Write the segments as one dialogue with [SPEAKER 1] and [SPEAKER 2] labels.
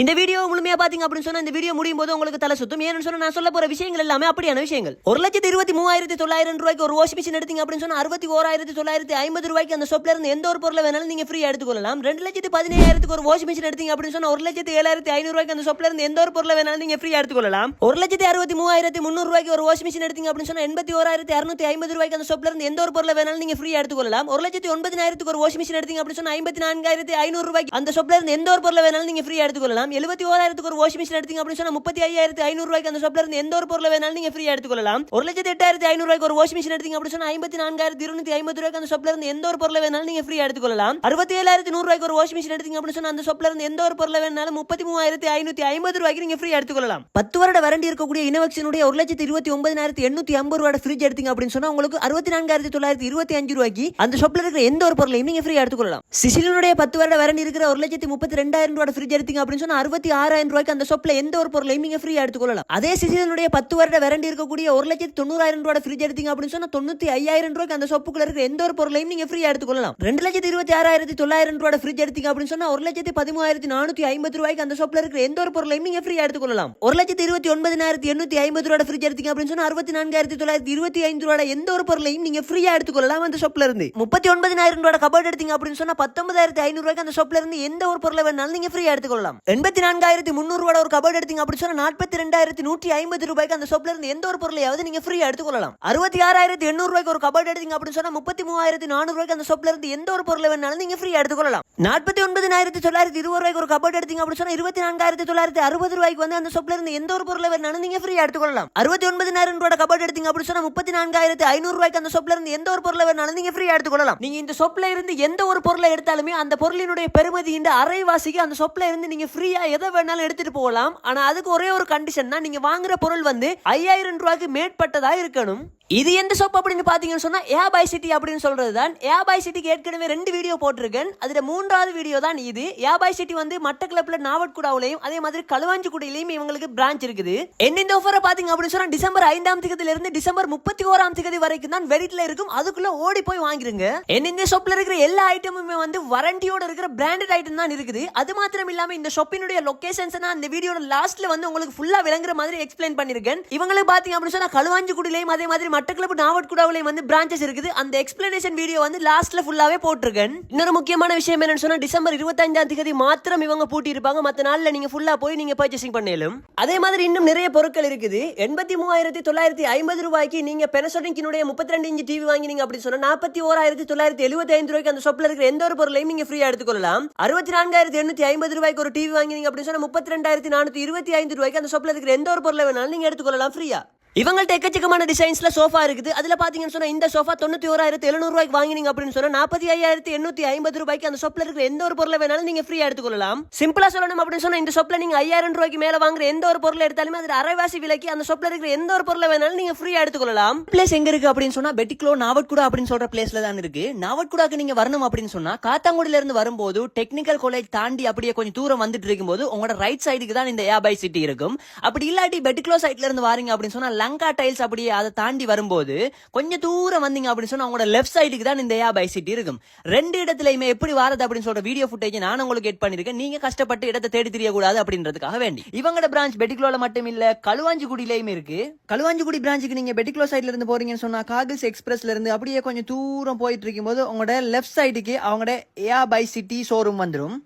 [SPEAKER 1] இந்த வீடியோ முழுமையா பாத்தீங்க அப்படின்னு சொன்னா இந்த வீடியோ முடியும் போது உங்களுக்கு தலை சுத்தும். ஏன்னு சொன்னா நான் சொல்ல போற விஷயங்கள் எல்லாமே அப்படியான விஷயங்கள். ஒரு லட்சத்தி இருபத்தி மூவாயிரத்தி தொள்ளாயிரம் ரூபாய்க்கு ஒரு வாஷிங் மிஷின் எடுத்தீங்க அப்படின்னு சொன்னா அறுபத்தி ஓராயிரத்தி தொள்ளாயிரத்தி ஐம்பது ரூபாய்க்கு அந்த ஷாப்ல இருந்து எந்த ஒரு பொருளை வேணாலும் நீங்க ஃப்ரீயா எடுத்துக்கொள்ளலாம். ரெண்டு லட்சத்தி பதினேழாயிரத்துக்கு ஒரு வாஷிங் மிஷின் எடுத்தீங்க அப்படின்னு சொன்னா ஒரு லட்சத்தி ஏழாயிரத்தி ஐநூறு ரூபாய்க்கு அந்த ஷாப்ல இருந்து எந்த ஒரு பொருளை வேணாலும் நீங்க ஃப்ரீயா எடுத்துக்கொள்ளலாம். ஒரு லட்சத்தி அறுபத்தி மூவாயிரத்தி முந்நூறு ரூபாய்க்கு ஒரு வாஷிங் மிஷின் எடுத்தீங்க அப்படின்னு சொன்னா எண்பத்தி ஓராயிரத்தி அறுநூத்தி ஐம்பது ரூபாய்க்கு அந்த ஷாப்ல இருந்து எந்த ஒரு பொருளை வேணாலும் நீங்க ஃப்ரீயா எடுத்துக்கொள்ளலாம். ஒரு லட்சத்தி ஒன்பதாயிரத்துக்கு ஒரு வாஷிங் மிஷின் எடுத்தீங்க அப்படின்னு சொன்னா ஐம்பத்தி நான்காயிரத்தி ஐநூறு ரூபாய்க்கு அந்த ஷாப்ல இருந்து எந்த ஒரு பொருளை வேணாலும் நீங்க ஃப்ரீயா எடுத்துக்கொள்ளலாம். எழுபத்தி ஓராயிரத்துக்கு ஒரு வாஷிங் மிஷின் எடுத்தீங்க அப்படின்னு சொன்னா முப்பத்தி ஐயாயிரத்தி ஐநூறு ரூபாய்க்கு அந்த ஷாப்ல இருந்து எந்த ஒரு பொருளை வேணாலும் நீங்க ஃப்ரீயா எடுத்துக்கொள்ளலாம். ஒரு லட்சத்தி எட்டாயிரத்தி ஐநூறு ரூபாய்க்கு ஒரு வாஷிங் மிஷின் எடுத்தீங்க அப்படின்னு சொன்னா ஐம்பத்தி நான்காயிரத்தி இருநூத்தி ஐம்பது ரூபாய்க்கு அந்த ஷாப்ல இருந்து எந்த ஒரு பொருளை வேணாலும் நீங்க ஃப்ரீயா எடுத்துக்கொள்ளலாம். அறுபத்தி ஏழாயிரத்தி நூறு ரூபாய்க்கு ஒரு வாஷிங் மிஷின் எடுத்தீங்க அப்படின்னு சொன்னா அந்த ஷாப்ல இருந்து எந்த ஒரு பொருளை வேணாலும் முப்பத்தி மூவாயிரத்தி ஐநூத்தி ஐம்பது ரூபாய்க்கு நீங்க ஃப்ரீயா எடுத்துக்கொள்ளலாம். பத்து வருட வரண்டி இருக்கக்கூடிய இனோவெக்ஷனுடைய ஒரு லட்சத்தி இருபத்தி ஒன்பதாயிரத்தி எண்ணூத்தி ஐம்பது ரூபாய் ஃப்ரிட்ஜ் எடுத்தீங்க அப்படின்னு சொன்னா உங்களுக்கு அறுபத்தி நான்காயிரத்தி தொள்ளாயிரத்தி இருபத்தி அஞ்சு ரூபாய்க்கு அந்த ஷாப்ல இருக்கிற எந்த ஒரு பொருளையும் நீங்க ஃப்ரீயா எடுத்துக்கொள்ளலாம். சிசிலினுடைய பத்து வருட வரண்டி இருக்கிற ஒரு லட்சத்தி முப்பத்தி ரெண்டாயிரம் ரூபாய் ஃப்ரிட்ஜ் எடுத்தீங்க அப்படின்னு சொன்னா அறுபத்தி ஆறாயிரம் ரூபாய்க்கு அந்த ஷாப்ல எந்த ஒரு பொருளையும் நீங்க ஃப்ரீயா எடுத்துக்கொள்ளலாம். அதே சிசிலினுடைய பத்து வருட வரண்டி இருக்கக்கூடிய ஒரு லட்சத்தி தொண்ணூறாயிரம் ரூபாய் ஃப்ரிட்ஜ் எடுத்தீங்க அப்படின்னு சொன்னா தொண்ணூத்தி ஐயாயிரம் ரூபாய்க்கு அந்த ஷாப்புக்குள்ள இருக்கிற எந்த ஒரு பொருளையும் நீங்க ஃப்ரீயா எடுத்துக்கொள்ளலாம். ரெண்டு லட்சத்தி இருபத்தி ஆறாயிரத்தி தொள்ளாயிரம் ரூபாய் ஃப்ரிட்ஜ் எடுத்தீங்க அப்படின்னு சொன்னா ஒரு லட்சத்தி பதிமூவாயிரத்தி நானூத்தி ஐம்பது ரூபாய்க்கு அந்த ஷாப்ல இருக்கிற எந்த ஒரு பொருளையும் நீங்க ஃப்ரீயா எடுத்துக்கொள்ளலாம். ஒரு லட்சத்தி இருபத்தி ஒன்பதாயிரத்தி எண்ணூத்தி ஐம்பது ரூபாய் ஃப்ரிட்ஜ் எடுத்தீங்க அப்படின்னு சொன்னா அறுபத்தி நான்காயிரத்தி தொள்ளாயிரத்தி இருபத்தி ஐந்து ரூபாய் எந்த ஒரு பொருளையும் நீங்க ஃப்ரீயா எடுத்துக்கொள்ளலாம் அந்த ஷாப்ல இருந்து. முப்பத்தி ஒன்பதாயிரம் ரூபாய் கபோர்ட் எடுத்தீங்க அப்படின்னு சொன்னா பத்தொன்பதாயிரத்தி ஐநூறு ரூபாய்க்கு அந்த ஷாப்ல இருந்து எந்த ஒரு பொருளை வேணாலும் நீங்க ஃப்ரீயா எடுத்துக்கொள்ளலாம். எண்பத்தி நான்காயிரத்தி முந்நூறு ஒரு கபோர்டு எடுத்தீங்க அப்படி சொன்னா நாற்பத்தி ரெண்டாயிரத்தி நூற்றி ஐம்பது ரூபாய்க்கு அந்த ஷாப்ல இருந்து எந்த ஒரு பொருளையாவது நீங்க ஃப்ரீயா எடுத்துக்கொள்ளலாம் அறுபத்தி ஆறாயிரத்தி எண்ணூறு ரூபாய்க்கு ஒரு கபோர்ட் எடுத்தீங்க அப்படின்னு சொன்னா முப்பத்தி மூவாயிரத்தி நானூறு ரூபாய்க்கு அந்த ஷாப்ல இருந்து எந்த ஒரு பொருளை வேணாலும் நீங்க ஃப்ரீயா எடுத்துக்கொள்ளலாம் நாற்பத்தி ஒன்பதாயிரத்தி தொள்ளாயிரத்தி இருபது ரூபாய்க்கு ஒரு கபோர்ட் எடுத்தீங்க அப்படின்னு சொன்னா இருபத்தி நான்காயிரத்தி தொள்ளாயிரத்தி அறுபது ரூபாய்க்கு வந்து அந்த ஷாப்ல இருந்து எந்த ஒரு பொருளை வேணாலும் நீங்க ஃப்ரீயா எடுத்துக்கொள்ளலாம் அறுபத்தி ஒன்பதாயிரம் ரூபாய் கபோர்டு எடுத்தீங்க அப்படின்னு சொன்னா முப்பத்தி நான்காயிரத்தி ஐநூறு ரூபாய்க்கு அந்த ஷாப்ல இருந்து எந்த ஒரு பொருளை வேணாலும் நீங்க ஃப்ரீயா எடுத்துக்கொள்ளலாம் நீங்க இந்த ஷாப்ல இருந்து எந்த ஒரு பொருளை எடுத்தாலுமே அந்த பொருளினுடைய பெருமதி அரைவாசிக்கு அந்த ஷாப்ல இருந்து நீங்க ஃப்ரீ ஃப்ரீயா எதை வேணாலும் எடுத்துட்டு போகலாம். ஆனா அதுக்கு ஒரே ஒரு கண்டிஷன் தான். நீங்க வாங்குற பொருள் வந்து ஐயாயிரம் ரூபாய்க்கு மேற்பட்டதா இருக்கணும். இது எந்த ஷாப் அப்படின்னு பார்த்தீங்கன்னு சொன்னா ஏ பை சிட்டி அப்படின்னு சொல்றது தான் ஏ பை சிட்டிக்கு ஏற்கனவே ரெண்டு வீடியோ போட்டிருக்கேன். அதுல மூன்றாவது வீடியோ தான் இது. ஏ பை சிட்டி வந்து மட்டக்களப்புல நாவட்குடாவிலையும் அதே மாதிரி களுவாஞ்சிக்குடியிலையும் இவங்களுக்கு பிரான்ச் இருக்குது. என்ன இந்த ஆஃபரை பாத்தீங்க அப்படின்னு சொன்னா டிசம்பர் ஐந்தாம் தேதியிலிருந்து டிசம்பர் முப்பத்தி ஓராம் தேதி வரைக்கும் தான் வெடிட்ல இருக்கும். அதுக்குள்ள ஓடி போய் வாங்கிருங்க. என்ன இந்த ஷாப்பில் இருக்கிற எல்லா ஐட்டமுமே வந்து வாரண்டியோட இருக்கிற பிராண்டட் ஐட்டம் தான் இருக்குது. அது மாத்திரம் இல்லாமல் இந்த ஷாப்பினுடைய லொகேஷன்ஸ் நான் இந்த வீடியோட லாஸ்ட்ல வந்து உங்களுக்கு ஃபுல்லா விளங்குற மாதிரி எக்ஸ்பிளைன் பண்ணிருக்கேன். இவங்களுக்கு பாத்தீங்க அப்படின்னு சொன்னா களுவாஞ்சிக்குடியிலையும் அதே மாதிரி மட்டக்களப்பு நாவட்குடாவிலையும் வந்து பிரான்ச்சஸ் இருக்குது. அந்த எக்ஸ்பிளனேஷன் வீடியோ வந்து லாஸ்ட்ல ஃபுல்லாவே போட்டிருக்கேன். இன்னொரு முக்கியமான விஷயம் என்னன்னு சொன்னா டிசம்பர் இருபத்தஞ்சாம் தேதி மாத்திரம் இவங்க பூட்டி இருப்பாங்க மத்த நாள்ல நீங்க ஃபுல்லா போய் நீங்க பர்ச்சேசிங் பண்ணலும். அதே மாதிரி இன்னும் நிறைய பொருட்கள் இருக்குது. எண்பத்தி மூவாயிரத்தி தொள்ளாயிரத்தி ஐம்பது ரூபாய்க்கு நீங்க பெனசோனிக்கினுடைய முப்பத்தி ரெண்டு இன்ச்சு டிவி வாங்கினீங்க அப்படின்னு சொன்னா நாற்பத்தி ஓராயிரத்தி தொள்ளாயிரத்தி எழுபத்தி ஐந்து ரூபாய்க்கு அந்த ஷாப்ல இருக்கிற எந்த ஒரு பொருளையும் நீங்க ஃப்ரீயா எடுத்துக்கொள்ளலாம். அறுபத்தி நான்காயிரத்தி எண்ணூத்தி ஐம்பது ரூபாய்க்கு ஒரு டிவி வாங்கினீங்க அப்படின்னு சொன்னா முப்பத்தி ரெண்டாயிரத்தி நானூத்தி இருபத்தி ஐந்து ரூபாய்க்கு அந்த ஷாப்ல இருக்கிற எந்த ஒரு பொருளை வேணாலும் நீங்க எடுத்துக்கொள்ளலாம் ஃப்ரீயா இவங்கள்ட்ட எக்கச்சக்கமான டிசைன்ஸ்ல சோஃபா இருக்குது. அதுல பாத்தீங்கன்னு சொன்னா இந்த சோஃபா தொண்ணூத்தி ஓராயிரத்தி எழுநூறு ரூபாய்க்கு வாங்கினீங்க அப்படின்னு சொன்னா நாற்பத்தி ஐயாயிரத்தி எண்ணூத்தி ஐம்பது ரூபாய்க்கு அந்த ஷாப்ல இருக்கிற எந்த ஒரு பொருளை வேணாலும் நீங்க ஃப்ரீயா எடுத்துக்கொள்ளலாம். சிம்பிளா சொல்லணும் அப்படின்னு சொன்னா இந்த ஷாப்ல நீங்க ஐயாயிரம் ரூபாய்க்கு மேல வாங்குற எந்த ஒரு பொருளை எடுத்தாலுமே அது அரைவாசி விலைக்கு அந்த ஷாப்ல இருக்கிற எந்த ஒரு பொருளை வேணாலும் நீங்க ஃப்ரீயா எடுத்துக்கொள்ளலாம். பிளேஸ் எங்க இருக்கு அப்படின்னு சொன்னா பெட்டிக்லோ நாவட்குடா அப்படின்னு சொல்ற பிளேஸ்ல தான் இருக்கு. நாவட்குடாக்கு நீங்க வரணும் அப்படின்னு சொன்னா காத்தாங்குடியில இருந்து வரும்போது டெக்னிக்கல் காலேஜ் தாண்டி அப்படியே கொஞ்சம் தூரம் வந்துட்டு இருக்கும்போது உங்களோட ரைட் சைடுக்கு தான் இந்த ஏபை சிட்டி இருக்கும். அப்படி இல்லாட்டி பெட்டிக்லோ சைட்ல இருந்து வாரீங்க அப்படின்னு சொன்னா லங்கா டைல்ஸ் அப்படியே அதை தாண்டி வரும்போது கொஞ்சம் தூரம் வந்தீங்க அப்படின்னு சொன்னா அவங்களோட லெஃப்ட் சைடுக்கு தான் இந்த ஏபை சிட்டி இருக்கும். ரெண்டு இடத்துலயுமே எப்படி வாரது அப்படின்னு சொல்ற வீடியோ ஃபுட்டேஜ் நான் உங்களுக்கு எட் பண்ணிருக்கேன். நீங்க கஷ்டப்பட்டு இடத்தை தேடி தெரியக்கூடாது அப்படின்றதுக்காக வேண்டி. இவங்களோட பிரான்ச் பெட்டிக்லோல மட்டும் இல்ல களுவாஞ்சிக்குடியிலயும் இருக்கு. களுவாஞ்சிக்குடி பிரான்ச்சுக்கு நீங்க பெட்டிக்லோ சைட்ல இருந்து போறீங்கன்னு சொன்னா காகில்ஸ் எக்ஸ்பிரஸ்ல இருந்து அப்படியே கொஞ்சம் தூரம் போயிட்டு இருக்கும்போது உங்களோட லெஃப்ட் சைடுக்கு அவங்களோட ஏ பை சிட்டி ஷோரூம் வந்துடும்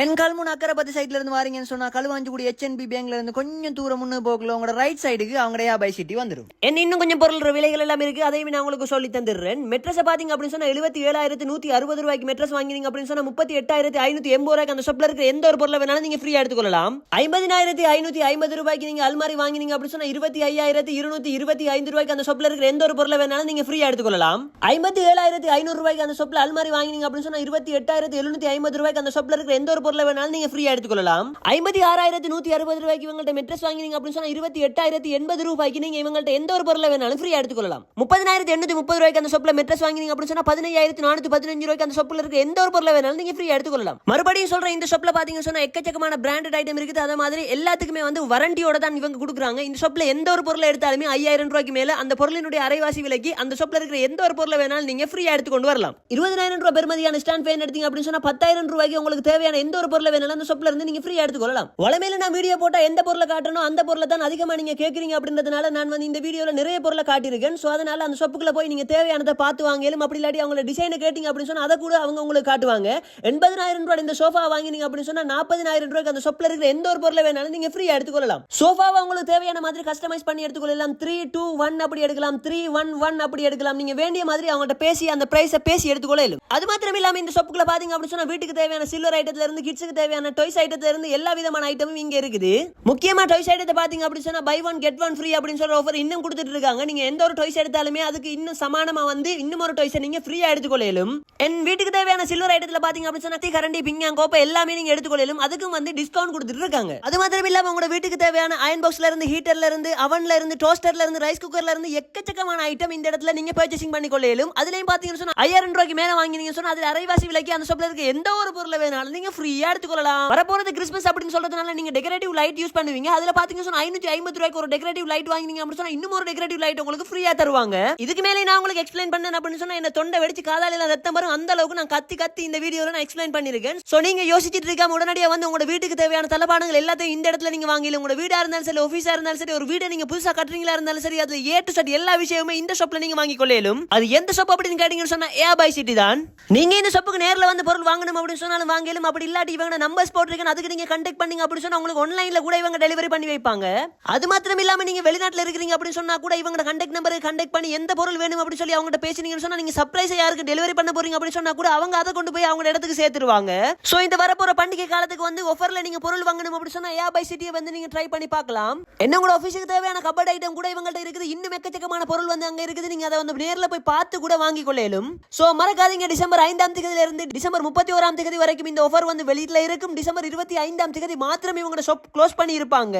[SPEAKER 1] என் கல்முன் அக்கரப்பத்தி சைட்ல இருந்து வாரீங்கன்னு சொன்னா களுவாஞ்சிக்குடி எச்என்பி பேங்க்ல இருந்து கொஞ்சம் தூரம் முன்னு போகல உங்களோட ரைட் சைடுக்கு அவங்களோட ஏ பை சிட்டி வந்துடும் என்ன இன்னும் கொஞ்சம் பொருள் விலைகள் எல்லாம் இருக்கு அதையும் நான் உங்களுக்கு சொல்லி தந்துடுறேன். மெட்ரஸ் பாத்தீங்க அப்படின்னு சொன்னா எழுபத்தி ஏழாயிரத்தி நூத்தி அறுபது ரூபாய்க்கு மெட்ரஸ் வாங்கினீங்க அப்படின்னு சொன்னா முப்பத்தி எட்டாயிரத்தி ஐநூத்தி எண்பது ரூபாய்க்கு அந்த ஷாப்ல இருக்கிற எந்த ஒரு பொருளை வேணாலும் நீங்க ஃப்ரீயா எடுத்துக்கொள்ளலாம். ஐம்பதினாயிரத்தி ஐநூத்தி ஐம்பது ரூபாய்க்கு நீங்க அல்மாரி வாங்கினீங்க அப்படின்னு சொன்னா இருபத்தி ஐயாயிரத்தி இருநூத்தி இருபத்தி ஐந்து ரூபாய்க்கு அந்த ஷாப்ல இருக்கிற எந்த ஒரு பொருளை வேணாலும் நீங்க ஃப்ரீயா எடுத்துக்கொள்ளலாம். ஐம்பத்தி ஏழாயிரத்தி ஐநூறு ரூபாய்க்கு அந்த ஷாப்ல அல்மாரி வாங்கினீங்க அப்படின்னு சொன்னா இருபத்தி எட்டாயிரத்தி எழுநூத்தி ஐம்பது ரூபாய்க்கு அந்த ஷாப்ல இருக்கிற எந்த ஒரு பொருளை வேணாலும் நீங்க ஃப்ரீயா எடுத்துக்கொள்ளலாம். ஐம்பத்தி ஆறாயிரத்தி நூத்தி அறுபது ரூபாய்க்கு இவங்கள்ட்ட மெட்ரஸ் வாங்கினீங்க அப்படின்னு சொன்னா இருபத்தி எட்டாயிரத்தி எண்பது ரூபாய்க்கு நீங்க இவங்கள்ட்ட எந்த ஒரு பொருளை வேணாலும் ஃப்ரீயா எடுத்துக்கொள்ளலாம். முப்பதாயிரத்தி எண்ணூத்தி முப்பது ரூபாய்க்கு அந்த சொப்பில் மெட்ரஸ் வாங்கினீங்க அப்படின்னு சொன்னா பதினஞ்சாயிரத்தி நானூத்தி பதினஞ்சு ரூபாய்க்கு அந்த சொப்பில் இருக்க எந்த ஒரு பொருளை வேணாலும் நீங்க ஃப்ரீயா எடுத்துக்கொள்ளலாம். மறுபடியும் சொல்றேன் இந்த ஷாப்ல பாத்தீங்க சொன்னா எக்கச்சக்கமான பிராண்டட் ஐட்டம் இருக்குது. அதே மாதிரி எல்லாத்துக்குமே வந்து வரண்டியோட தான் இவங்க கொடுக்குறாங்க. இந்த ஷாப்ல எந்த ஒரு பொருளை எடுத்தாலுமே ஐயாயிரம் ரூபாய்க்கு மேல அந்த பொருளினுடைய அரைவாசி விலைக்கு அந்த ஷாப்ல இருக்கிற எந்த ஒரு பொருளை வேணாலும் நீங்க ஃப்ரீயா எடுத்துக்கொண்டு வரலாம். இருபதாயிரம் ரூபாய் பெருமதியான ஸ்டாண்ட் ஃபேன் எடுத்தீங்க அப்படின்னு சொன்னா பத்தாயிரம் ரூபாய்க்கு உங்களுக்கு தேவையான எந்த ஒரு பொருளை வேணாலும் அந்த ஷாப்ல இருந்து நீங்க ஃப்ரீயா எடுத்துக்கொள்ளலாம் வளமையில நான் வீடியோ போட்டா எந்த பொருளை காட்டணும் அந்த பொருளை தான் அதிகமா நீங்க கேக்குறீங்க அப்படின்றதுனால நான் வந்து இந்த வீடியோல நிறைய பொருளை காட்டியிருக்கேன். சோ அதனால அந்த ஷாப்புக்குள்ள போய் நீங்க தேவையானதை பார்த்து வாங்கலும் அப்படி இல்லாட்டி அவங்க டிசைனை கேட்டீங்க அப்படின்னு சொன்னா அதை கூட அவங்க உங்களுக்கு காட்டுவாங்க. எண்பதாயிரம் ரூபாய் இந்த சோஃபா வாங்கினீங்க அப்படின்னு சொன்னா நாற்பதாயிரம் ரூபாய்க்கு அந்த ஷாப்ல இருக்கிற எந்த ஒரு பொருளை வேணாலும் நீங்க ஃப்ரீயா எடுத்துக்கொள்ளலாம் சோஃபாவை உங்களுக்கு தேவையான மாதிரி கஸ்டமைஸ் பண்ணி எடுத்துக்கொள்ளலாம் த்ரீ டூ ஒன் அப்படி எடுக்கலாம். த்ரீ ஒன் ஒன் அப்படி எடுக்கலாம். நீங்க வேண்டிய மாதிரி அவங்கள்ட்ட பேசி அந்த பிரைஸை பேசி எடுத்துக்கொள்ளலாம் அது மாத்திரம் இல்லாம இந்த ஷாப்புக்குள்ள பாத்தீங்க அப்படின்னு சொன்னா வீட்டுக்கு தேவையான சில்வர் ஐட்டத்துல இருந்து கிட்ஸுக்கு தேவையான டாய்ஸ் ஐட்டத்துல இருந்து எல்லா விதமான ஐட்டமும் இங்க இருக்குது. முக்கியமா டாய்ஸ் ஐட்டத்தை பாத்தீங்க அப்படின்னு சொன்னா buy one get one free அப்படின்னு சொல்ற ஆஃபர் இன்னும் கொடுத்துட்டு இருக்காங்க. நீங்க எந்த ஒரு டாய்ஸ் எடுத்தாலுமே அதுக்கு இன்னும் சமானமா வந்து இன்னும் ஒரு டாய்ஸை நீங்க ஃப்ரீயா எடுத்துக்கொள்ளலும். என் வீட்டுக்கு தேவையான சில்வர் ஐட்டத்துல பாத்தீங்க அப்படின்னு சொன்னா தீ கரண்டி பிங்கா கோப்பை எல்லாமே நீங்க எடுத்துக்கொள்ளலும். அதுக்கும் வந்து டிஸ்கவுண்ட் கொடுத்துட்டு இருக்காங்க. அது மாத்திரம் இல்லாம உங்களோட வீட்டுக்கு தேவையான அயன் பாக்ஸ்ல இருந்து ஹீட்டர்ல இருந்து அவன்ல இருந்து டோஸ்டர்ல இருந்து ரைஸ் குக்கர்ல இருந்து எக்கச்சக்கமான ஐட்டம் இந்த இடத்துல நீங்க பர்ச்சேசிங் பண்ணி கொள்ளையிலும் அதுலயும் பாத்தீங்கன்னு சொன்னா ஐயாயிரம் ரூபாய்க்கு மேல வாங்கினீங்க சொன்னா அதுல அரைவாசி விலைக்கு அந்த ஷாப்ல இருக்க எந்த ஒரு பொருளை வேணாலும் நீங்க ஃப்ரீயா எடுத்துக்கொள்ளலாம். வரப்போறது கிறிஸ்மஸ் அப்படின்னு சொல்றதுனால நீங்க டெக்கரேட்டிவ் லைட் யூஸ் பண்ணுவீங்க. அதுல பாத்தீங்கன்னா சொன்னா ஐநூத்தி ஐம்பது ரூபாய்க்கு ஒரு டெக்கரேட்டிவ் லைட் வாங்கினீங்க அப்படின்னு சொன்னா இன்னும் ஒரு டெக்கரேட்டிவ் லைட் உங்களுக்கு ஃப்ரீயா தருவாங்க. இதுக்கு மேலே நான் உங்களுக்கு எக்ஸ்பிளைன் பண்ணேன் அப்படின்னு சொன்னா என்ன தொண்டை வெடிச்சு காதால ரத்தம் வரும். அந்த அளவுக்கு நான் கத்தி கத்தி இந்த வீடியோல நான் எக்ஸ்பிளைன் பண்ணிருக்கேன் சோ நீங்க யோசிச்சுட்டு இருக்காம உடனடியா வந்து உங்களோட வீட்டுக்கு தேவையான தளபாடங்கள் எல்லாத்தையும் இந்த இடத்துல நீங்க வாங்கல உங்களோட வீடா இருந்தாலும் சரி ஆஃபீஸா இருந்தாலும் சரி ஒரு வீடை நீங்க புதுசா கட்டுறீங்களா இருந்தாலும் சரி அதுல ஏ டு செட் எல்லா விஷயமுமே இந்த ஷாப்ல நீங்க வாங்கி கொள்ளையிலும் அது எந்த ஷாப் அப்படின்னு கேட்டீங்கன்னு சொன்னா ஏ பை சிட்டி தான். நீங்க இந்த ஷாப்புக்கு நேர்ல வந்து பொருள் வாங்கணும் அப்படின்னு சொன்னாலும் வாங்கலும். அப்படி இல்லாட்டி இவங்க நம்பர்ஸ் போட்டிருக்கேன் அதுக்கு நீங்க கண்டெக்ட் பண்ணீங்க அப்படின்னு சொன்னா உங்களுக்கு ஆன்லைன்ல கூட இவங்க டெலிவரி பண்ணி வைப்பாங்க. அது மாத்திரம் இல்லாம நீங்க வெளிநாட்டுல இருக்கிறீங்க அப்படின்னு சொன்னா கூட இவங்க கண்டெக்ட் நம்பருக்கு கண்டெக்ட் பண்ணி எந்த பொருள் வேணும் அப்படின்னு சொல்லி அவங்ககிட்ட பேசினீங்கன்னு சொன்னா நீங்க சர்ப்ரைஸ் யாருக்கு டெலிவரி பண்ண போறீங்க அப்படின்னு சொன்னா கூட அவங்க அதை கொண்டு போய் அவங்க இடத்துக்கு சேர்த்துருவாங்க. சோ இந்த வரப்போற பண்டிகை காலத்துக்கு வந்து ஆஃபர்ல நீங்க பொருள் வாங்கணும் அப்படின்னு சொன்னா ஏ பை சிட்டியை வந்து நீங்க ட்ரை பண்ணி பார்க்கலாம். என்ன உங்களோட ஆஃபீஸுக்கு தேவையான கபட் ஐட்டம் கூட இவங்கள்ட்ட இருக்குது. இன்னும் எக்கச்சக்கமான பொருள் வந்து அங்க இருக்குது. நீங்க அதை வந்து நேர்ல போய் பார்த்து கூட வாங்கி கொள்ளையிலும் சோ மறக்காதீங்க. டிசம்பர் ஐந்தாம் தேதியில இருந்து டிசம்பர் முப்பத்தி ஓராம் தேதி வரைக்கும் இந்த ஆஃபர் வந்து வெளியில இருக்கும் டிசம்பர் இருபத்தி ஐந்தாம் தேதி மாத்திரமே இவங்க ஷாப் க்ளோஸ் பண்ணி இருப்பாங்க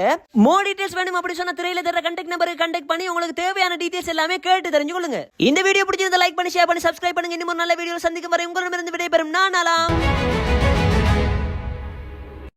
[SPEAKER 1] மோர் டீடைல்ஸ் வேணும் அப்படி சொன்னா திரையில தர கண்டெக்ட் நம்பருக்கு கண்டெக்ட் பண்ணி உங்களுக்கு தேவையான டீடைல்ஸ் எல்லாமே கேட்டு தெரிஞ்சுக்கொள்ளுங்க. இந்த வீடியோ பிடிச்சிருந்தா லைக் பண்ணி ஷேர் பண்ணி சப்ஸ்கிரைப் பண்ணுங்க. இன்னும் நல்ல வீடியோ சந்திக்கும் வரை உங்களிடமிருந்து விடைபெறும். நான் நலாம்